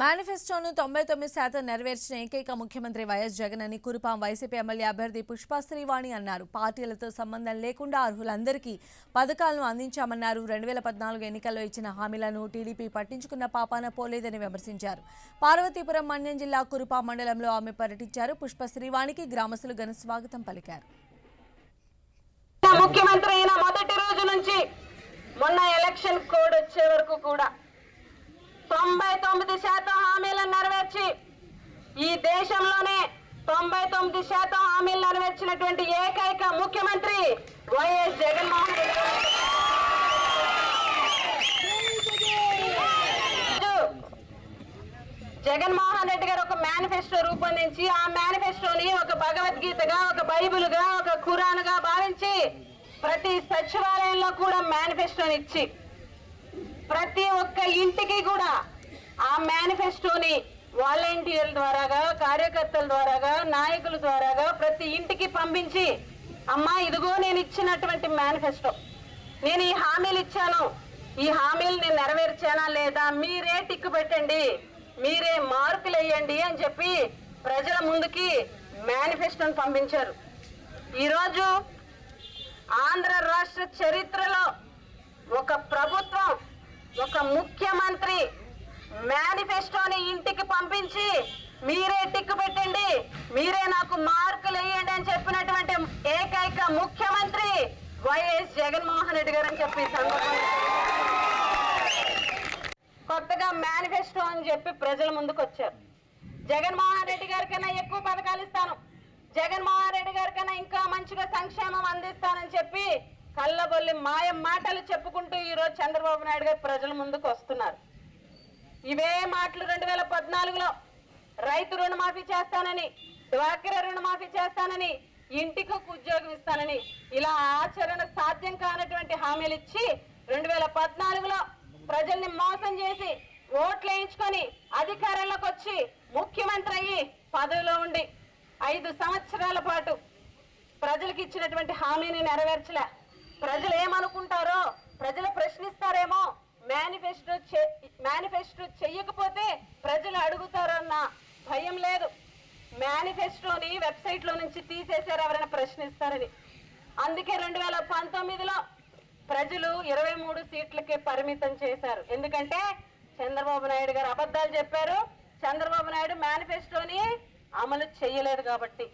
మేనిఫెస్టోను తొంభై తొమ్మిది శాతం నెరవేర్చిన ఏకైక ముఖ్యమంత్రి వైఎస్ జగన్ అని కురుపాం వైసీపీ ఎమ్మెల్యే అభ్యర్థి పుష్ప శ్రీవాణి అన్నారు. పార్టీలతో సంబంధం లేకుండా అర్హులందరికీ పథకాలను అందించామన్నారు. రెండు వేల పద్నాలుగు ఎన్నికల్లో ఇచ్చిన హామీలను టీడీపీ పట్టించుకున్న పాపాన పోలేదని విమర్శించారు. పార్వతీపురం మన్యం జిల్లా కురుపాం మండలంలో ఆమె పర్యటించారు. పుష్ప శ్రీవాణికి గ్రామస్తులు ఘన స్వాగతం పలికారు. ముఖ్యమంత్రి అయిన మొదటి రోజు నుంచి మొన్న ఎలక్షన్ కోడ్ వచ్చే వరకు కూడా తొమ్మిది శాతం హామీలను నెరవేర్చి ఈ దేశంలోనే తొంభై తొమ్మిది శాతం హామీలు నెరవేర్చినటువంటి ఏకైక ముఖ్యమంత్రి వైఎస్ జగన్మోహన్ రెడ్డి జగన్మోహన్ రెడ్డి గారు ఒక మేనిఫెస్టో రూపొందించి ఆ మేనిఫెస్టోని ఒక భగవద్గీతగా ఒక బైబిల్గా ఒక ఖురాన్గా భావించి ప్రతి సచివాలయంలో కూడా మేనిఫెస్టోని ఇచ్చి ప్రతి ఒక్క ఇంటికి కూడా ఆ మేనిఫెస్టోని వాలంటీర్ల ద్వారాగా కార్యకర్తల ద్వారాగా నాయకుల ద్వారాగా ప్రతి ఇంటికి పంపించి అమ్మా ఇదిగో నేను ఇచ్చినటువంటి మేనిఫెస్టో. నేను ఈ హామీలు ఇచ్చాను. ఈ హామీలు నేను నెరవేర్చానా లేదా మీరే టిక్కు పెట్టండి. మీరే మార్కులు వేయండి అని చెప్పి ప్రజల ముందుకి మేనిఫెస్టోని పంపించారు. ఈరోజు ఆంధ్ర రాష్ట్ర చరిత్రలో ఒక ప్రభుత్వం ఒక ముఖ్యమంత్రి మేనిఫెస్టోని ఇంటికి పంపించి మీరే టిక్కు పెట్టండి. మీరే నాకు మార్కులు వేయండి అని చెప్పినటువంటి ఏకైక ముఖ్యమంత్రి వైఎస్ జగన్మోహన్ రెడ్డి గారు అని చెప్పి కొత్తగా మేనిఫెస్టో అని చెప్పి ప్రజల ముందుకు వచ్చారు. జగన్మోహన్ రెడ్డి గారి కన్నా ఎక్కువ పథకాలు ఇస్తాను. జగన్మోహన్ రెడ్డి గారి కన్నా ఇంకా మంచిగా సంక్షేమం అందిస్తానని చెప్పి కళ్ళబొల్లి మాయ మాటలు చెప్పుకుంటూ ఈరోజు చంద్రబాబు నాయుడు గారు ప్రజల ముందుకు వస్తున్నారు. ఇవే మాటలు రెండు వేల పద్నాలుగులో. రైతు రుణమాఫీ చేస్తానని డ్వాక్రా రుణమాఫీ చేస్తానని ఇంటికి ఒక ఉద్యోగం ఇస్తానని ఇలా ఆచరణ సాధ్యం కానటువంటి హామీలు ఇచ్చి రెండు వేల పద్నాలుగులో ప్రజల్ని మోసం చేసి ఓట్లు వేయించుకొని అధికారంలోకి వచ్చి ముఖ్యమంత్రి అయ్యి పదవిలో ఉండి ఐదు సంవత్సరాల పాటు ప్రజలకు ఇచ్చినటువంటి హామీని నెరవేర్చలే. ప్రజలు ఏమనుకుంటారో ప్రజలు ప్రశ్నిస్తారేమో మేనిఫెస్టో మేనిఫెస్టో చెయ్యకపోతే ప్రజలు అడుగుతారన్న భయం లేదు. మేనిఫెస్టోని వెబ్సైట్లో నుంచి తీసేశారు ఎవరైనా ప్రశ్నిస్తారని. అందుకే రెండు వేల పంతొమ్మిదిలో ప్రజలు ఇరవై మూడు సీట్లకే పరిమితం చేశారు. ఎందుకంటే చంద్రబాబు నాయుడు గారు అబద్ధాలు చెప్పారు. చంద్రబాబు నాయుడు మేనిఫెస్టోని అమలు చేయలేదు కాబట్టి.